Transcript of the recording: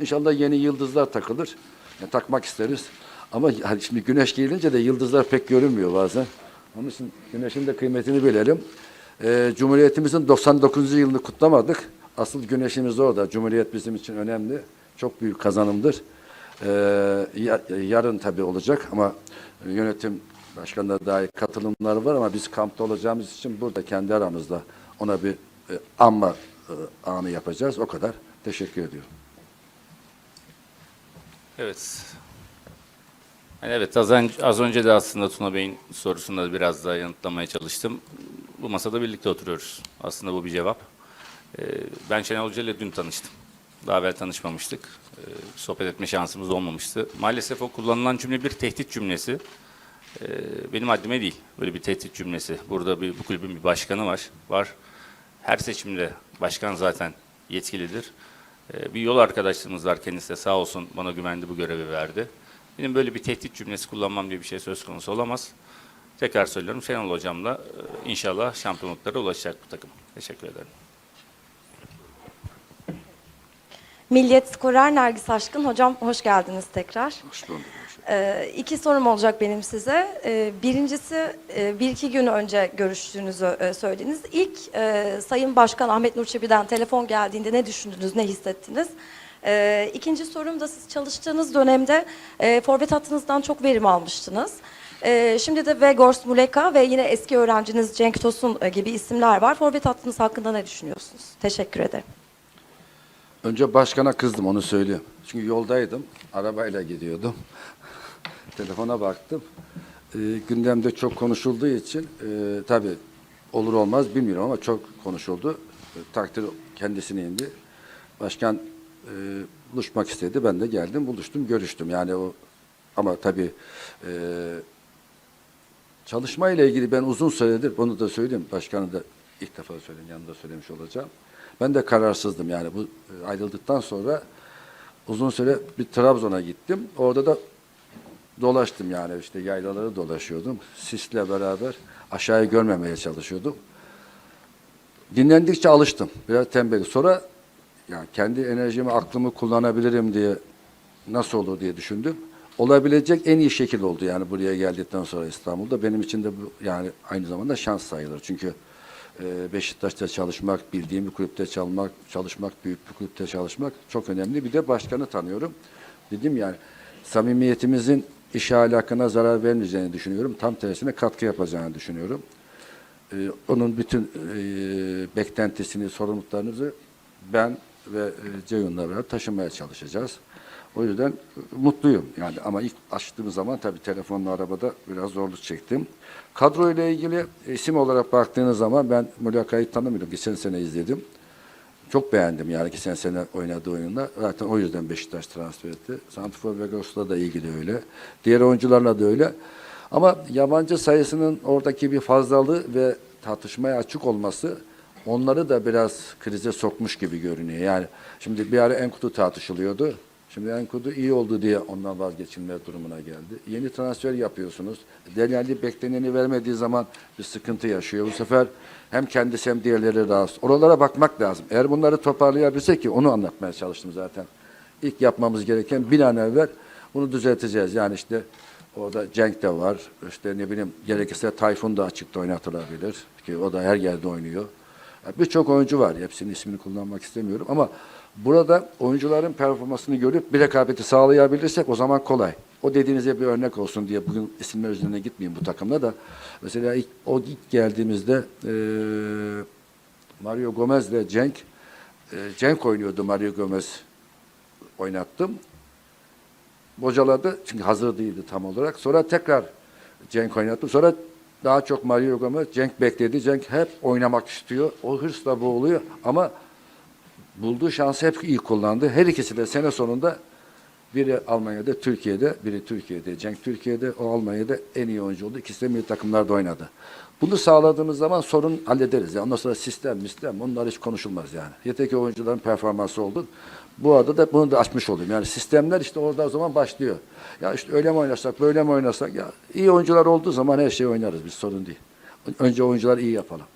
İnşallah yeni yıldızlar takılır. Yani takmak isteriz. Ama hani şimdi güneş gelince de yıldızlar pek görünmüyor bazen. Onun için güneşin de kıymetini bilelim. Ee, Cumhuriyetimizin 99. yılını kutlamadık. Asıl güneşimiz orada. Cumhuriyet bizim için önemli. Çok büyük kazanımdır. Ya- yarın tabii olacak ama yönetim başkanları dahi katılımları var ama biz kampta olacağımız için burada kendi aramızda ona bir e, anma e, anı yapacağız. O kadar. Teşekkür ediyorum. Evet. Yani evet az önce, az önce de aslında Tuna Bey'in sorusunu da biraz daha yanıtlamaya çalıştım. Bu masada birlikte oturuyoruz. Aslında bu bir cevap. Ee, ben Şenol Hoca ile dün tanıştım. Daha evvel tanışmamıştık. Ee, sohbet etme şansımız olmamıştı. Maalesef o kullanılan cümle bir tehdit cümlesi. Ee, benim haddime değil. Böyle bir tehdit cümlesi. Burada bir, bu kulübün bir başkanı var. var. Her seçimde başkan zaten yetkilidir. Ee, bir yol arkadaşlığımız var kendisi de sağ olsun bana güvendi bu görevi verdi. Benim böyle bir tehdit cümlesi kullanmam diye bir şey söz konusu olamaz. Tekrar söylüyorum Şenol Hocam'la e, inşallah şampiyonluklara ulaşacak bu takım. Teşekkür ederim. Milliyet skorer Nergis Aşkın. Hocam hoş geldiniz tekrar. Hoş bulduk. Ee, iki sorum olacak benim size. Ee, birincisi e, bir iki gün önce görüştüğünüzü e, söylediniz. İlk e, Sayın Başkan Ahmet Nur Çebi'den telefon geldiğinde ne düşündünüz, ne hissettiniz? Ee, ikinci sorum da siz çalıştığınız dönemde e, forvet hattınızdan çok verim almıştınız. Ee, şimdi de Vegors Muleka ve yine eski öğrenciniz Cenk Tosun e, gibi isimler var. Forvet hattınız hakkında ne düşünüyorsunuz? Teşekkür ederim. Önce başkana kızdım onu söyleyeyim. Çünkü yoldaydım. Arabayla gidiyordum. Telefona baktım. Ee, gündemde çok konuşulduğu için e, tabii olur olmaz bilmiyorum ama çok konuşuldu. E, takdir kendisine indi. Başkan e, buluşmak istedi. Ben de geldim, buluştum, görüştüm. Yani o ama tabii e, çalışma ile ilgili ben uzun süredir bunu da söyleyeyim. Başkanı da ilk defa söyleyeyim, yanında söylemiş olacağım. Ben de kararsızdım yani bu e, ayrıldıktan sonra uzun süre bir Trabzon'a gittim. Orada da dolaştım yani işte yaylaları dolaşıyordum. Sisle beraber aşağıyı görmemeye çalışıyordum. Dinlendikçe alıştım. Biraz tembel. Sonra yani kendi enerjimi, aklımı kullanabilirim diye nasıl olur diye düşündüm. Olabilecek en iyi şekil oldu yani buraya geldikten sonra İstanbul'da. Benim için de bu yani aynı zamanda şans sayılır. Çünkü e, Beşiktaş'ta çalışmak, bildiğim bir kulüpte çalmak, çalışmak, büyük bir kulüpte çalışmak çok önemli. Bir de başkanı tanıyorum. Dedim yani samimiyetimizin iş ahlakına zarar vermeyeceğini düşünüyorum. Tam tersine katkı yapacağını düşünüyorum. Ee, onun bütün e, beklentisini, sorumluluklarınızı ben ve e, Ceyhun'la beraber taşımaya çalışacağız. O yüzden e, mutluyum yani ama ilk açtığım zaman tabii telefonla arabada biraz zorluk çektim. Kadro ile ilgili isim olarak baktığınız zaman ben Mulaka'yı tanımıyorum. Geçen sene izledim. Çok beğendim yani geçen sene oynadığı oyunda. Zaten o yüzden Beşiktaş transfer etti. Santifor Vegas'la da ilgili öyle. Diğer oyuncularla da öyle. Ama yabancı sayısının oradaki bir fazlalığı ve tartışmaya açık olması onları da biraz krize sokmuş gibi görünüyor. Yani şimdi bir ara Enkudu tartışılıyordu. Şimdi Enkudu iyi oldu diye ondan vazgeçilme durumuna geldi. Yeni transfer yapıyorsunuz. Delali bekleneni vermediği zaman bir sıkıntı yaşıyor. Bu sefer hem kendisi hem diğerleri rahatsız. Oralara bakmak lazım. Eğer bunları toparlayabilsek ki onu anlatmaya çalıştım zaten. İlk yapmamız gereken bir an evvel bunu düzelteceğiz. Yani işte orada Cenk de var. İşte ne bileyim gerekirse Tayfun da açıkta oynatılabilir. Ki o da her yerde oynuyor. Birçok oyuncu var. Hepsinin ismini kullanmak istemiyorum ama burada oyuncuların performansını görüp bir rekabeti sağlayabilirsek o zaman kolay. O dediğinize bir örnek olsun diye bugün isimler üzerine gitmeyeyim bu takımda da. Mesela ilk, o ilk geldiğimizde eee Mario Gomez ile Cenk eee, Cenk oynuyordu Mario Gomez oynattım. Bocaladı çünkü hazır değildi tam olarak. Sonra tekrar Cenk oynattım. Sonra daha çok Mario Gomez, Cenk bekledi. Cenk hep oynamak istiyor. O hırsla boğuluyor ama bulduğu şansı hep iyi kullandı. Her ikisi de sene sonunda biri Almanya'da, Türkiye'de, biri Türkiye'de. Cenk Türkiye'de, o Almanya'da en iyi oyuncu oldu. İkisi de milli takımlarda oynadı. Bunu sağladığımız zaman sorun hallederiz. Yani ondan sonra sistem, sistem onlar hiç konuşulmaz yani. Yeter ki oyuncuların performansı oldu. Bu arada da bunu da açmış olayım. Yani sistemler işte orada o zaman başlıyor. Ya işte öyle mi oynasak, böyle mi oynasak? Ya iyi oyuncular olduğu zaman her şeyi oynarız. Biz sorun değil. Önce oyuncular iyi yapalım.